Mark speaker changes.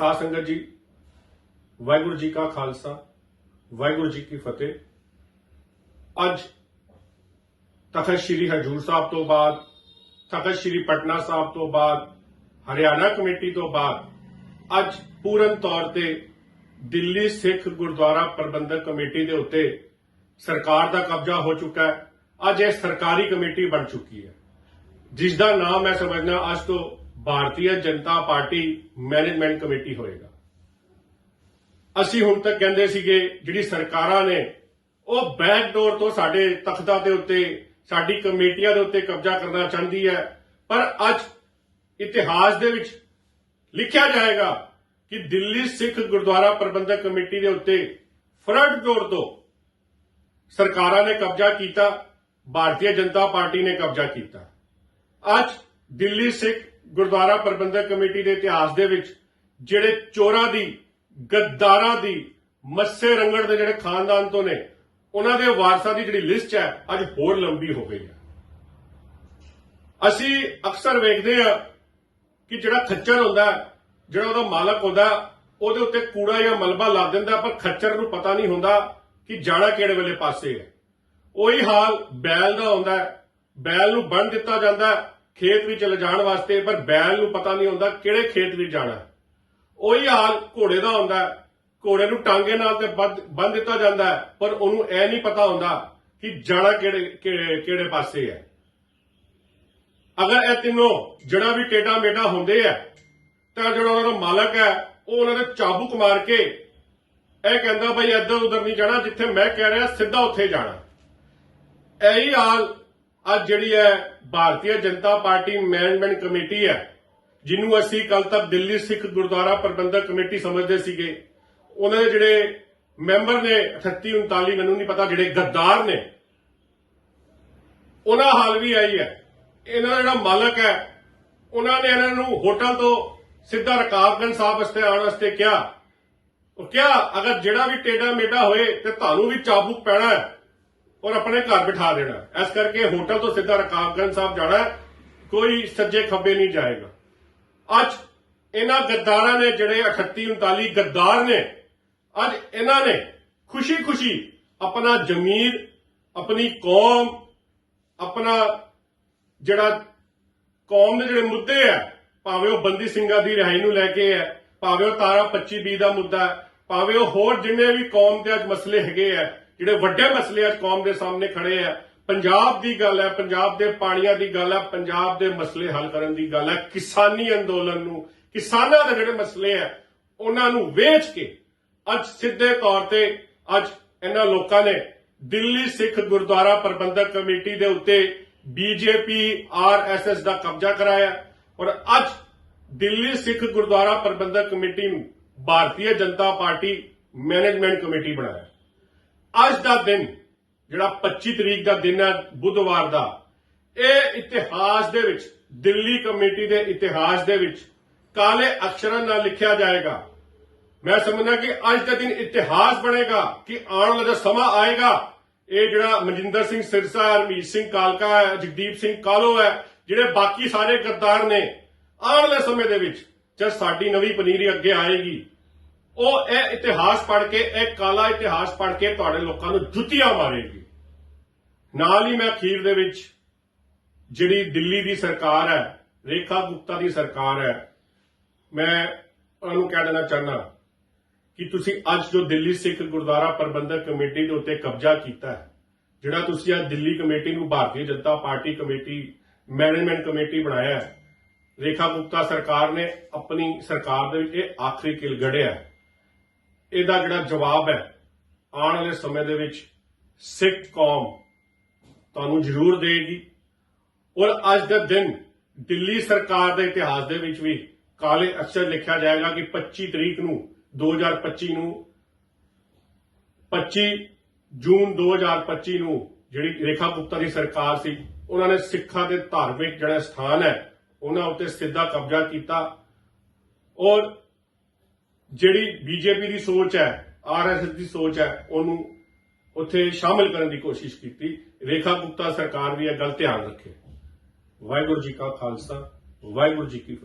Speaker 1: ਸਾਧ ਸੰਗਤ ਜੀ, ਵਾਹਿਗੁਰੂ ਜੀ ਕਾ ਖਾਲਸਾ, ਵਾਹਿਗੁਰੂ ਜੀ ਕੀ ਫਤਿਹ। ਅੱਜ ਤਖਤ ਸ੍ਰੀ ਹਜੂਰ ਸਾਹਿਬ ਤੋਂ ਬਾਅਦ, ਤਖਤ ਸ੍ਰੀ ਪਟਨਾ ਸਾਹਿਬ ਤੋਂ ਬਾਅਦ, ਹਰਿਆਣਾ ਕਮੇਟੀ ਤੋਂ ਬਾਅਦ, ਅੱਜ ਪੂਰਨ ਤੌਰ ਤੇ ਦਿੱਲੀ ਸਿੱਖ ਗੁਰਦੁਆਰਾ ਪ੍ਰਬੰਧਕ ਕਮੇਟੀ ਦੇ ਉੱਤੇ ਸਰਕਾਰ ਦਾ ਕਬਜ਼ਾ ਹੋ ਚੁੱਕਾ ਹੈ। ਅੱਜ ਇਹ ਸਰਕਾਰੀ ਕਮੇਟੀ ਬਣ ਚੁੱਕੀ ਹੈ। ਜਿਸ ਦਾ ਨਾਮ ਮੈਂ ਸਮਝਣਾ ਅੱਜ ਤੋਂ Bharatiya Janata Party Management Committee ਹੋਏਗਾ। ਅਸੀਂ ਹੁਣ ਤੱਕ ਕਹਿੰਦੇ ਸੀਗੇ, ਜਿਹੜੀ ਸਰਕਾਰਾਂ ਨੇ, ਉਹ ਬੈਕਡੋਰ ਤੋਂ ਸਾਡੇ ਤਖਤਾਂ ਦੇ ਉੱਤੇ, ਸਾਡੀ ਕਮੇਟੀਆਂ ਦੇ ਉੱਤੇ ਕਬਜ਼ਾ ਕਰਨਾ ਚਾਹੁੰਦੀ ਹੈ। ਪਰ ਅੱਜ ਇਤਿਹਾਸ ਦੇ ਵਿੱਚ ਲਿਖਿਆ ਜਾਏਗਾ ਕਿ ਦਿੱਲੀ ਸਿੱਖ ਗੁਰਦੁਆਰਾ ਪ੍ਰਬੰਧਕ ਕਮੇਟੀ ਦੇ ਉੱਤੇ ਫਰੰਟ ਡੋਰ ਤੋਂ ਸਰਕਾਰਾਂ ਨੇ ਕਬਜ਼ਾ ਕੀਤਾ ਭਾਰਤੀ ਜਨਤਾ ਪਾਰਟੀ ਨੇ ਕਬਜ਼ਾ ਕੀਤਾ। ਅੱਜ ਦਿੱਲੀ ਸਿੱਖ ਗੁਰਦੁਆਰਾ ਪ੍ਰਬੰਧਕ ਕਮੇਟੀ ਦੇ ਇਤਿਹਾਸ ਦੇ ਵਿੱਚ ਜਿਹੜੇ ਚੋਰਾਂ ਦੀ, ਗੱਦਾਰਾਂ ਦੀ, ਮੱਸੇ ਰੰਗੜ ਦੇ ਜਿਹੜੇ ਖਾਨਦਾਨ ਤੋਂ ਨੇ, ਉਹਨਾਂ ਦੇ ਵਾਰਸਾਂ ਦੀ ਜਿਹੜੀ ਲਿਸਟ ਹੈ, ਅੱਜ ਹੋਰ ਲੰਬੀ ਹੋ ਗਈ ਹੈ। ਅਸੀਂ ਅਕਸਰ ਵੇਖਦੇ ਹਾਂ ਕਿ ਜਿਹੜਾ ਖੱਚਰ ਹੁੰਦਾ ਜਿਹੜਾ ਉਹਦਾ ਮਾਲਕ ਹੁੰਦਾ ਉਹਦੇ ਉੱਤੇ ਕੂੜਾ ਜਾਂ ਮਲਬਾ ਲਾ ਦਿੰਦਾ ਪਰ ਖੱਚਰ ਨੂੰ ਪਤਾ ਨਹੀਂ ਹੁੰਦਾ ਕਿ ਜਾਣਾ ਕਿਹੜੇ ਵੇਲੇ ਪਾਸੇ ਹੈ। ਉਹੀ ਹਾਲ ਬੈਲ ਦਾ ਹੁੰਦਾ ਬੈਲ ਨੂੰ ਬੰਨ ਦਿੱਤਾ ਜਾਂਦਾ ਖੇਤ ਵਿੱਚ ਲਿਜਾਣ ਵਾਸਤੇ, ਪਰ ਬੈਲ ਨੂੰ ਪਤਾ ਨਹੀਂ ਹੁੰਦਾ ਕਿਹੜੇ ਖੇਤ ਵਿੱਚ ਜਾਣਾ। ਉਹੀ ਹਾਲ ਘੋੜੇ ਦਾ ਹੁੰਦਾ ਘੋੜੇ ਨੂੰ ਟਾਂਗੇ ਨਾਲ ਤੇ ਬੰਨ ਦਿੱਤਾ ਜਾਂਦਾ ਹੈ, ਪਰ ਉਹਨੂੰ ਇਹ ਨਹੀਂ ਪਤਾ ਹੁੰਦਾ ਕਿ ਜਾਣਾ ਕਿਹੜੇ ਕਿਹੜੇ ਪਾਸੇ ਹੈ। ਅਗਰ ਇਹ ਤਿੰਨੋਂ ਜਿਹੜਾ ਵੀ ਟੇਡਾ ਮੇਡਾ ਹੁੰਦੇ ਆ ਤਾਂ ਜਿਹੜਾ ਉਹਨਾਂ ਦਾ ਮਾਲਕ ਹੈ, ਉਹ ਉਹਨਾਂ ਦੇ ਚਾਬੁਕ ਮਾਰ ਕੇ ਇਹ ਕਹਿੰਦਾ, ਬਈ ਇੱਧਰ ਉਧਰ ਨਹੀਂ ਜਾਣਾ, ਜਿੱਥੇ ਮੈਂ ਕਹਿ ਰਿਹਾ, ਸਿੱਧਾ ਉੱਥੇ ਜਾਣਾ। ਇਹੀ ਹਾਲ ਅੱਜ ਜਿਹੜੀ ਹੈ Bharatiya Janata Party Management Committee ਹੈ, ਜਿਹਨੂੰ ਅਸੀਂ ਕੱਲ ਤੱਕ ਦਿੱਲੀ ਸਿੱਖ ਗੁਰਦੁਆਰਾ ਪ੍ਰਬੰਧਕ ਕਮੇਟੀ ਸਮਝਦੇ ਸੀਗੇ, ਉਹਨਾਂ ਦੇ ਜਿਹੜੇ ਮੈਂਬਰ ਨੇ 38 39 ਮੈਨੂੰ ਨਹੀਂ ਪਤਾ ਜਿਹੜੇ ਗੱਦਾਰ ਨੇ, ਉਹਨਾਂ ਹਾਲ ਵੀ ਆਈ ਹੈ। ਇਹਨਾਂ ਦਾ ਜਿਹੜਾ ਮਾਲਕ ਹੈ, ਉਹਨਾਂ ਨੇ ਇਹਨਾਂ ਨੂੰ ਹੋਟਲ ਤੋਂ ਸਿੱਧਾ ਰਕਾਬਗੰਜ ਸਾਹਿਬ ਵਾਸਤੇ ਆਉਣ ਵਾਸਤੇ ਕਿਹਾ। ਉਹ ਕਿਹਾ, ਅਗਰ ਜਿਹੜਾ ਵੀ ਟੇਡਾ ਮੇਡਾ ਹੋਏ ਤੇ ਤੁਹਾਨੂੰ ਵੀ ਚਾਬੁਕ ਪੈਣਾ ਹੈ ਔਰ ਆਪਣੇ ਘਰ ਬਿਠਾ ਦੇਣਾ। ਇਸ ਕਰਕੇ ਹੋਟਲ ਤੋਂ ਸਿੱਧਾ ਰਕਾਬਗੰਜ ਸਾਹਿਬ ਜਾਣਾ ਕੋਈ ਸੱਜੇ ਖੱਬੇ ਨਹੀਂ ਜਾਏਗਾ। ਅੱਜ ਇਹਨਾਂ ਗੱਦਾਰਾਂ ਨੇ ਜਿਹੜੇ 38 39 ਗੱਦਾਰ ਨੇ ਅੱਜ ਇਹਨਾਂ ਨੇ ਖੁਸ਼ੀ-ਖੁਸ਼ੀ ਆਪਣਾ ਜ਼ਮੀਰ ਆਪਣੀ ਕੌਮ ਆਪਣਾ ਜਿਹੜਾ ਕੌਮ ਦੇ ਜਿਹੜੇ ਮੁੱਦੇ ਆ ਭਾਵੇਂ ਉਹ ਬੰਦੀ ਸਿੰਘਾਂ ਦੀ ਰਿਹਾਈ ਨੂੰ ਲੈ ਕੇ ਹੈ ਭਾਵੇਂ ਉਹ ਤਾਰਾ 25 ਬੀ ਦਾ ਮੁੱਦਾ ਹੈ, ਭਾਵੇਂ ਉਹ ਹੋਰ ਜਿੰਨੇ ਵੀ ਕੌਮ ਦੇ ਅੱਜ ਮਸਲੇ ਹੈਗੇ ਆ ਜਿਹੜੇ ਵੱਡੇ ਮਸਲੇ ਅੱਜ ਕੌਮ ਦੇ ਸਾਹਮਣੇ ਖੜੇ ਆ, ਪੰਜਾਬ ਦੀ ਗੱਲ ਹੈ, ਪੰਜਾਬ ਦੇ ਪਾਣੀਆਂ ਦੀ ਗੱਲ ਹੈ, ਪੰਜਾਬ ਦੇ ਮਸਲੇ ਹੱਲ ਕਰਨ ਦੀ ਗੱਲ ਹੈ। ਕਿਸਾਨੀ ਅੰਦੋਲਨ ਨੂੰ, ਕਿਸਾਨਾਂ ਦੇ ਜਿਹੜੇ ਮਸਲੇ ਆ, ਉਹਨਾਂ ਨੂੰ ਵੇਚ ਕੇ ਅੱਜ ਸਿੱਧੇ ਤੌਰ ਤੇ ਅੱਜ ਇਹਨਾਂ ਲੋਕਾਂ ਨੇ ਦਿੱਲੀ ਸਿੱਖ ਗੁਰਦੁਆਰਾ ਪ੍ਰਬੰਧਕ ਕਮੇਟੀ ਦੇ ਉੱਤੇ ਬੀਜੇਪੀ, ਆਰਐਸਐਸ ਦਾ ਕਬਜ਼ਾ ਕਰਾਇਆ ਔਰ ਅੱਜ ਦਿੱਲੀ ਸਿੱਖ ਗੁਰਦੁਆਰਾ ਪ੍ਰਬੰਧਕ ਕਮੇਟੀ ਨੂੰ Bharatiya Janata Party Management Committee ਬਣਾਇਆ। ਅੱਜ ਦਾ ਦਿਨ, ਜਿਹੜਾ 25 ਤਰੀਕ ਦਾ ਦਿਨ ਹੈ, ਬੁੱਧਵਾਰ ਦਾ, ਇਹ ਇਤਿਹਾਸ ਦੇ ਵਿੱਚ, ਦਿੱਲੀ ਕਮੇਟੀ ਦੇ ਇਤਿਹਾਸ ਦੇ ਵਿੱਚ ਕਾਲੇ ਅਕਸ਼ਰਾਂ ਨਾਲ ਲਿਖਿਆ ਜਾਏਗਾ। ਮੈਂ ਸਮਝਦਾ ਕਿ ਅੱਜ ਦਾ ਦਿਨ ਇਤਿਹਾਸ ਬਣੇਗਾ, ਕਿ ਆਉਣ ਵਾਲਾ ਜੋ ਸਮਾਂ ਆਏਗਾ, ਇਹ ਜਿਹੜਾ ਮਨਜਿੰਦਰ ਸਿੰਘ ਸਿਰਸਾ ਹੈ ਹਰਮੀਤ ਸਿੰਘ ਕਾਲਕਾ ਹੈ, ਜਗਦੀਪ ਸਿੰਘ ਕਾਲੋ ਹੈ, ਜਿਹੜੇ ਬਾਕੀ ਸਾਰੇ ਗੱਦਾਰ ਨੇ, ਆਉਣ ਵਾਲੇ ਸਮੇਂ ਦੇ ਵਿੱਚ, ਜਦ ਸਾਡੀ ਨਵੀਂ ਪਨੀਰੀ ਅੱਗੇ ਆਏਗੀ ਉਹ ਇਹ ਇਤਿਹਾਸ ਪੜ੍ਹ ਕੇ, ਇਹ ਕਾਲਾ ਇਤਿਹਾਸ ਪੜ੍ਹ ਕੇ ਤੁਹਾਡੇ ਲੋਕਾਂ ਨੂੰ ਜੁੱਤੀਆਂ ਮਾਰੇਗੀ। ਨਾਲ ਹੀ ਮੈਂ ਅਖੀਰ ਦੇ ਵਿੱਚ ਜਿਹੜੀ ਦਿੱਲੀ ਦੀ ਸਰਕਾਰ ਹੈ, ਰੇਖਾ ਗੁਪਤਾ ਦੀ ਸਰਕਾਰ ਹੈ, ਮੈਂ ਉਹਨਾਂ ਨੂੰ ਕਹਿ ਦੇਣਾ ਚਾਹੁੰਦਾ ਕਿ ਤੁਸੀਂ ਅੱਜ ਜੋ ਦਿੱਲੀ ਸਿੱਖ ਗੁਰਦੁਆਰਾ ਪ੍ਰਬੰਧਕ ਕਮੇਟੀ ਦੇ ਉੱਤੇ ਕਬਜ਼ਾ ਕੀਤਾ ਹੈ, ਜਿਹੜਾ ਤੁਸੀਂ ਅੱਜ ਦਿੱਲੀ ਕਮੇਟੀ ਨੂੰ Bharatiya Janata Party Committee, Management Committee ਬਣਾਇਆ ਹੈ, ਰੇਖਾ ਗੁਪਤਾ ਸਰਕਾਰ ਨੇ ਆਪਣੀ ਸਰਕਾਰ ਦੇ ਵਿੱਚ ਇਹ ਆਖਰੀ ਕਿਲ ਗੜਿਆ ਹੈ। ਇਹਦਾ ਜਿਹੜਾ ਜਵਾਬ ਹੈ, ਆਉਣ ਵਾਲੇ ਸਮੇਂ ਦੇ ਵਿੱਚ ਸਿੱਖ ਕੌਮ ਤੁਹਾਨੂੰ ਜ਼ਰੂਰ ਦੇਗੀ ਔਰ ਅੱਜ ਦਾ ਦਿਨ ਦਿੱਲੀ ਸਰਕਾਰ ਦੇ ਇਤਿਹਾਸ ਦੇ ਵਿੱਚ ਵੀ ਕਾਲੇ ਅਕਸ਼ਰ ਲਿਖਿਆ ਜਾਏਗਾ ਕਿ 25 ਤਰੀਕ ਨੂੰ 2025 ਨੂੰ 25 ਜੂਨ 2025 ਨੂੰ ਜਿਹੜੀ ਰੇਖਾ ਗੁਪਤਾ ਦੀ ਸਰਕਾਰ ਸੀ, ਉਹਨਾਂ ਨੇ ਸਿੱਖਾਂ ਦੇ ਧਾਰਮਿਕ ਜਿਹੜਾ ਸਥਾਨ ਹੈ, ਉਹਨਾਂ ਉੱਤੇ ਸਿੱਧਾ ਕਬਜ਼ਾ ਕੀਤਾ। ਔਰ ਜਿਹੜੀ ਬੀਜੇਪੀ ਦੀ ਸੋਚ ਹੈ ਆਰਐਸਐਸ ਦੀ ਸੋਚ ਹੈ, ਉਹਨੂੰ ਉੱਥੇ ਸ਼ਾਮਿਲ ਕਰਨ ਦੀ ਕੋਸ਼ਿਸ਼ ਕੀਤੀ। ਰੇਖਾ ਗੁਪਤਾ ਸਰਕਾਰ ਵੀ ਇਹ ਗੱਲ ਧਿਆਨ ਰੱਖੇ। ਵਾਹਿਗੁਰੂ ਜੀ ਕਾ ਖਾਲਸਾ, ਵਾਹਿਗੁਰੂ ਜੀ ਕੀ ਫਤਿਹ।